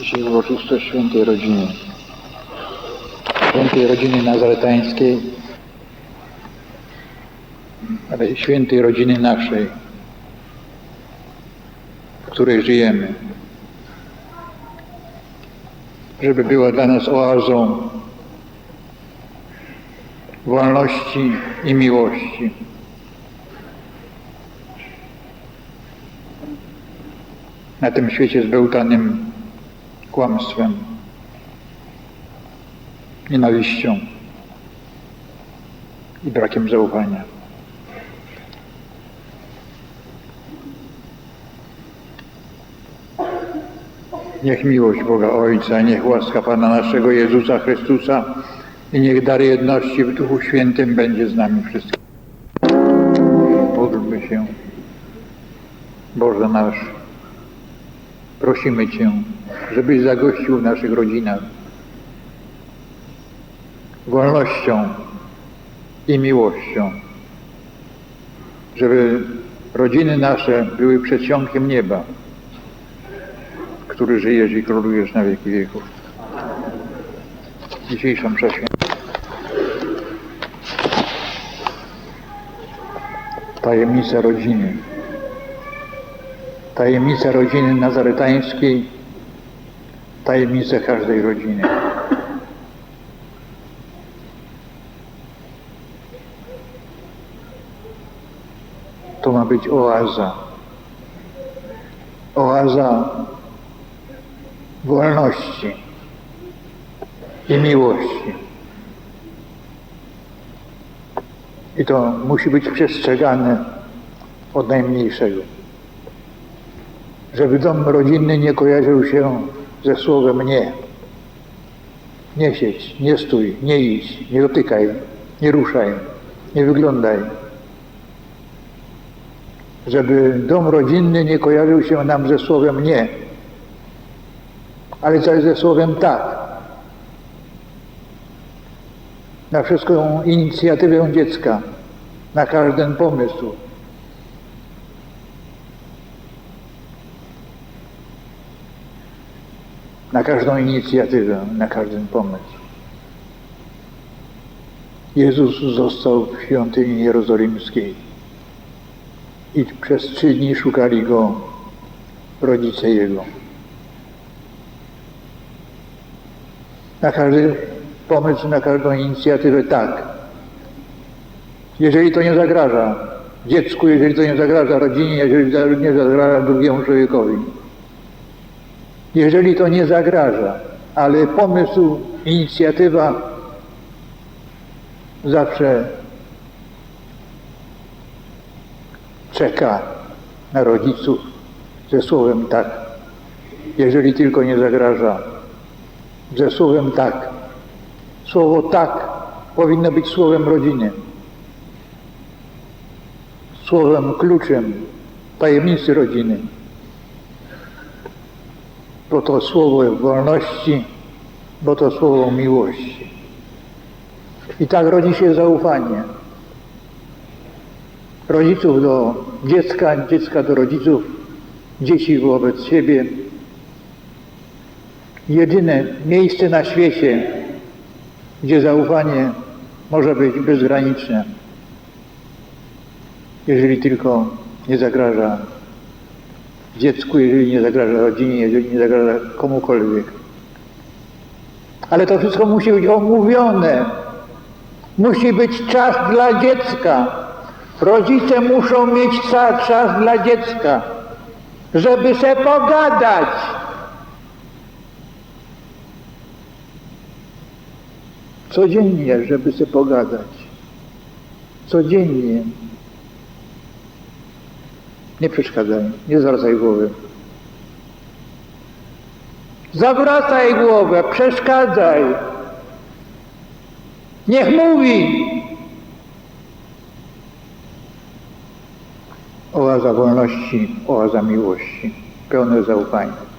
Dzisiaj uroczystość świętej rodziny. Świętej rodziny nazaretańskiej, ale świętej rodziny naszej, w której żyjemy. Żeby była dla nas oazą wolności i miłości. Na tym świecie zbełtanym kłamstwem, nienawiścią i brakiem zaufania. Niech miłość Boga Ojca, niech łaska Pana naszego Jezusa Chrystusa i niech dar jedności w Duchu Świętym będzie z nami wszystkimi. Módlmy się. Boże nasz, prosimy Cię, żebyś zagościł w naszych rodzinach wolnością i miłością, żeby rodziny nasze były przedsionkiem nieba, który żyjesz i królujesz na wieki wieków. Dzisiejszą mszę świętą. Tajemnica rodziny. Tajemnica rodziny nazaretańskiej, tajemnica każdej rodziny. To ma być oaza. Oaza wolności i miłości. I to musi być przestrzegane od najmniejszego. Żeby dom rodzinny nie kojarzył się ze słowem nie. Nie siedź, nie stój, nie idź, nie dotykaj, nie ruszaj, nie wyglądaj. Żeby dom rodzinny nie kojarzył się nam ze słowem nie, ale też ze słowem tak. Na wszystką inicjatywę dziecka, na każdy pomysł. Na każdą inicjatywę, na każdy pomysł. Jezus został w świątyni jerozolimskiej i przez trzy dni szukali Go rodzice Jego. Na każdy pomysł, na każdą inicjatywę tak. Jeżeli to nie zagraża dziecku, jeżeli to nie zagraża rodzinie, jeżeli to nie zagraża drugiemu człowiekowi. Jeżeli to nie zagraża, ale pomysł, inicjatywa zawsze czeka na rodziców ze słowem tak. Jeżeli tylko nie zagraża ze słowem tak. Słowo tak powinno być słowem rodziny. Słowem kluczem tajemnicy rodziny. Bo to słowo wolności, bo to słowo miłości. I tak rodzi się zaufanie. Rodziców do dziecka, dziecka do rodziców, dzieci wobec siebie, jedyne miejsce na świecie, gdzie zaufanie może być bezgraniczne, jeżeli tylko nie zagraża dziecku, jeżeli nie zagraża rodzinie, jeżeli nie zagraża komukolwiek. Ale to wszystko musi być omówione. Musi być czas dla dziecka. Rodzice muszą mieć czas dla dziecka, żeby se pogadać. Codziennie, żeby się pogadać. Codziennie. Nie przeszkadzaj, nie zwracaj głowy. Zawracaj głowę, przeszkadzaj. Niech mówi. Oaza wolności, oaza miłości, pełne zaufania.